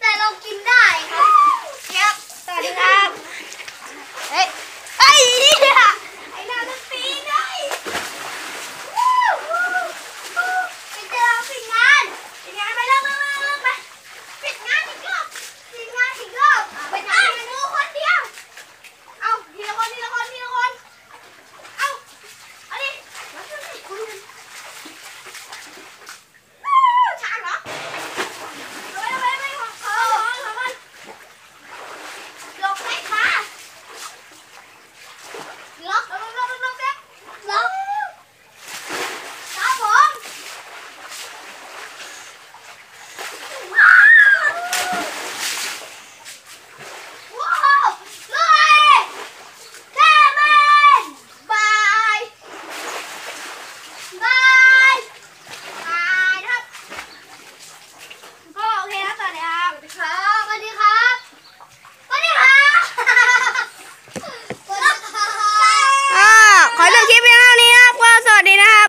แต่เรากินได้ครับเจี๊บสวัสดีครับ เฮ้ยเฮ้